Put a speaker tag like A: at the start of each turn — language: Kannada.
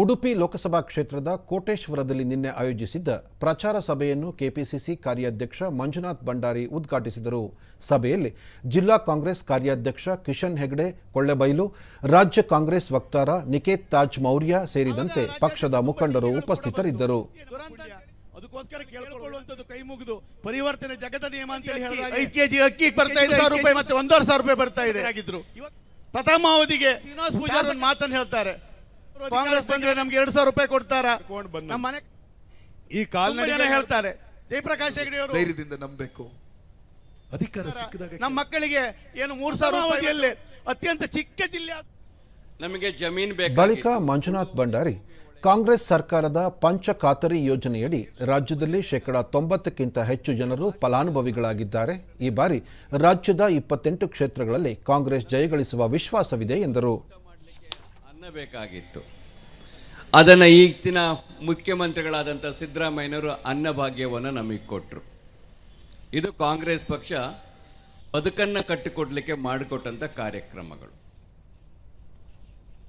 A: ಉಡುಪಿ ಲೋಕಸಭಾ ಕ್ಷೇತ್ರದ ಕೋಟೇಶ್ವರದಲ್ಲಿ ನಿನ್ನೆ ಆಯೋಜಿಸಿದ್ದ ಪ್ರಚಾರ ಸಭೆಯನ್ನು ಕೆಪಿಸಿಸಿ ಕಾರ್ಯಾಧ್ಯಕ್ಷ ಮಂಜುನಾಥ್ ಭಂಡಾರಿ ಉದ್ಘಾಟಿಸಿದರು. ಸಭೆಯಲ್ಲಿ ಜಿಲ್ಲಾ ಕಾಂಗ್ರೆಸ್ ಕಾರ್ಯಾಧ್ಯಕ್ಷ ಕಿಶನ್ ಹೆಗ್ಡೆ ಕೊಳ್ಳೆಬೈಲು ರಾಜ್ಯ ಕಾಂಗ್ರೆಸ್ ವಕ್ತಾರ ನಿಕೇತ್ ತಾಜ್ ಮೌರ್ಯ ಸೇರಿದಂತೆ ಪಕ್ಷದ ಮುಖಂಡರು ಉಪಸ್ಥಿತರಿದ್ದರು.
B: ಅದಕ್ಕೋಸ್ಕರ ಕೇಳ್ಕೊಳ್ಳುವಂತದ್ದು ಕೈ ಮುಗಿದು ಪರಿವರ್ತನೆ ಜಗದ ನಿಯಮ ಅಂತ ಹೇಳಿ ಹೇಳಿದಾಗ ಐದು ಕೆಜಿ ಅಕ್ಕಿ ಬರ್ತಾ ಇದೆ ಸಾವಿರ ರೂಪಾಯಿ ಮತ್ತೆ ಒಂದೂವರೆ ಸಾವಿರ ರೂಪಾಯಿ ಬರ್ತಾ ಇದೆ. ಆಗಿದ್ರು. ಪ್ರಥಮ ಅವಧಿಗೆ ಶ್ರೀನಿವಾಸ ಪೂಜಾರ ಮಾತನ್ನು ಹೇಳ್ತಾರೆ. ಕಾಂಗ್ರೆಸ್ ಬಂದ್ರೆ ನಮ್ಗೆ ಎರಡ್ ಸಾವಿರ ರೂಪಾಯಿ ಕೊಡ್ತಾರ? ನಮ್ಮ ಮನೆ
C: ಈ
B: ಕಾಲ
C: ಕಾಲ್ನಡಿಗೆ
B: ಹೇಳ್ತಾರೆ. ಜಯಪ್ರಕಾಶ್ ಹೆಗಡೆ ಅವರು.
C: ಧೈರ್ಯದಿಂದ ನಂಬಬೇಕು. ಅಧಿಕಾರ ಸಿಕ್ಕಿದಾಗ
B: ನಮ್ಮ ಮಕ್ಕಳಿಗೆ ಏನು ಮೂರ್ ಸಾವಿರ ಅವಧಿಯಲ್ಲಿ ಅತ್ಯಂತ ಚಿಕ್ಕ ಜಿಲ್ಲೆ
D: ನಮಗೆ ಜಮೀನು
A: ಬಳಿಕ
D: ಬೇಕಾಗಿತ್ತು
A: ಮಂಜುನಾಥ್ ಭಂಡಾರಿ ಕಾಂಗ್ರೆಸ್ ಸರ್ಕಾರದ ಪಂಚ ಖಾತರಿ ಯೋಜನೆಯಡಿ ರಾಜ್ಯದಲ್ಲಿ ಶೇಕಡಾ ತೊಂಬತ್ತಕ್ಕಿಂತ ಹೆಚ್ಚು ಜನರು ಫಲಾನುಭವಿಗಳಾಗಿದ್ದಾರೆ. ಈ ಬಾರಿ ರಾಜ್ಯದ ಇಪ್ಪತ್ತೆಂಟು ಕ್ಷೇತ್ರಗಳಲ್ಲಿ ಕಾಂಗ್ರೆಸ್ ಜಯಗಳಿಸುವ ವಿಶ್ವಾಸವಿದೆ ಎಂದರು.
D: ಅನ್ನ ಬೇಕಾಗಿತ್ತು ಅದನ್ನು ಈಗಿನ ಮುಖ್ಯಮಂತ್ರಿಗಳಾದಂಥ ಸಿದ್ದರಾಮಯ್ಯನವರು ಅನ್ನಭಾಗ್ಯವನ್ನು ನಮಗೆ ಕೊಟ್ಟರು ಇದು ಕಾಂಗ್ರೆಸ್ ಪಕ್ಷ ಬದುಕನ್ನು ಕಟ್ಟಿಕೊಡ್ಲಿಕ್ಕೆ ಮಾಡಿಕೊಟ್ಟಂಥ ಕಾರ್ಯಕ್ರಮಗಳು.